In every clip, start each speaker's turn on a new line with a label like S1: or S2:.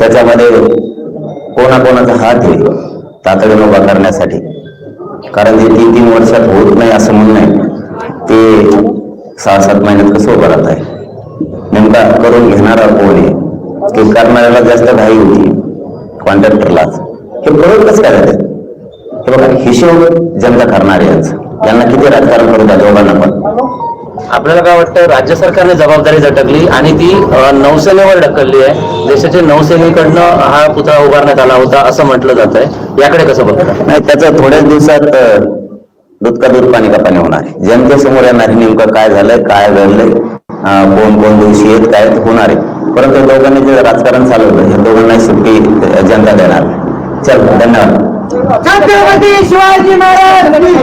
S1: त्याच्यामध्ये कोणाकोणाचा हात आहे तातडीनं उभा करण्यासाठी. कारण जे तीन तीन वर्षात होत नाही असं म्हणणं आहे. ते सहा सात महिन्यात कसं उभं राहत आहे? नेमका करून घेणारा कोण आहे? की करणाऱ्याला जास्त घाई होती कॉन्ट्रॅक्टरलाच हे करून कसं करायचं हे बघा हिशोब जनता करणारे यांचं. यांना किती राजकारण करू द्या दोघांना पण.
S2: आपल्याला काय वाटतं राज्य सरकारने जबाबदारी झटकली आणि ती नौसेनेवर ढकलली आहे. देशाच्या नौसेनेकडनं हा पुतळा उभारण्यात आला होता असं म्हटलं जात आहे याकडे कसं बघता?
S1: नाही त्याचं थोड्याच दिवसात दूध का दूध पाणी का पाणी होणार आहे. जनतेसमोर येणार आहे नेमकं काय झालंय काय घडलंय कोण कोण दोषी आहेत काय होणार आहे. परंतु दोघांनी जे राजकारण चालवलं हे दोघांनाही सुट्टी जनता देणार चल धन्यवाद.
S3: छत्रपती शिवाजी महाराज!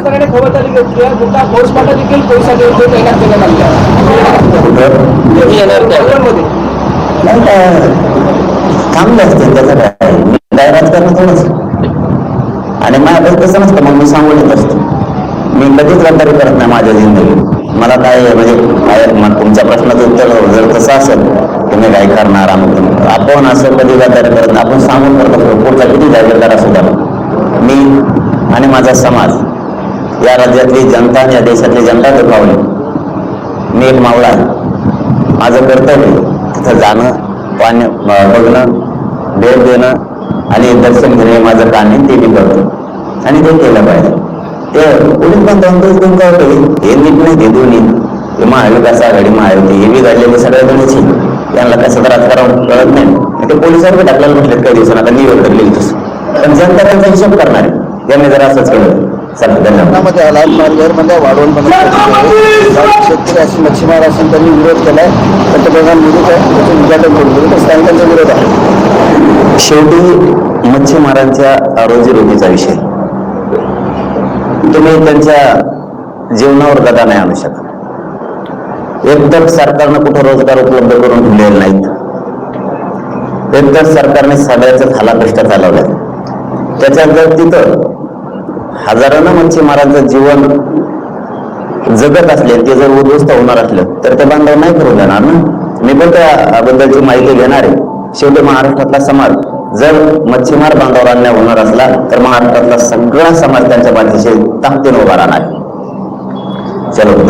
S4: प्रशासनाने खबरदारी घेतली आहे. मोठा फौजफाटा देखील पोलिसांनी इथे तैनात करण्यात आली आहे.
S1: कुठं
S2: तुम्ही येणार काय
S4: कोकणमध्ये.
S1: नाही काय? थांबले असते त्याचं काय मी काय राजकारण थोडंच आणि माझ्याकडे तसं नसतं. मग मी सांगून असतो. मी कधीच गद्दारी करत नाही माझ्या जिंदगीत. मला काय म्हणजे काय मग तुमच्या प्रश्नाचं उत्तर जर तसं असेल तुम्ही काय करणार? तमुक. आपण असं कधी गद्दारी करत नाही. आपण सांगून करत असतो. पुढचा किती जागीरदार असू द्या मी आणि माझा समाज राज्यातली जनता आणि या देशातली जनता दुखावली मी एक मावळा आहे. माझं कर्तव्य तिथं जाणं पाणी बघणं भेट देणं आणि दर्शन घेणे हे माझं काम आहे ते मी करतो. आणि ते केलं पाहिजे. ते पोलीस पण दोन दोन दोन काय होतं हे नीट नाही ते दोन्ही. हे महाविकास आघाडी महायुती हे बी घडलेले सगळ्या गणित यांना कसं तर करावं कळत नाही. ते पोलिसांनी टाकलेलं म्हटलं काही दिवसांना आता निवड करलेली पण जनता त्यांचा हिशोब करणार आहे. त्यांनी जर असंच केलं.
S5: आला वाढवून शेतकरी मच्छीमार असेल त्यांनी विरोध केलाय. पंतप्रधान मोदी त्याचं उद्घाटन करून दिलं. तर स्थानिकांचा विरोध आहे.
S1: शेवटी मच्छीमारांच्या रोजीरोटीचा विषय. तुम्ही त्यांच्या जीवनावर गदा नाही आणू शकत. एकतर सरकारनं कुठं रोजगार उपलब्ध करून ठेवलेले नाहीत. एकतर सरकारने सगळ्याच खाला कष्ट चालवलंय. त्याच्यात जर तिथं हजारानं मच्छीमारांचं जीवन जगत असले ते जर उद्ध्वस्त होणार असलं तर ते बांधव नाही करू देणार ना? मी पण त्याबद्दलची माहिती घेणार आहे. शेवटी महाराष्ट्रातला समाज जर मच्छीमार बांधवावर अन्याय होणार असला तर महाराष्ट्रातला सगळा समाज त्यांच्या पाठीशी ताकदीने उभा राहणार. आहे. चलो.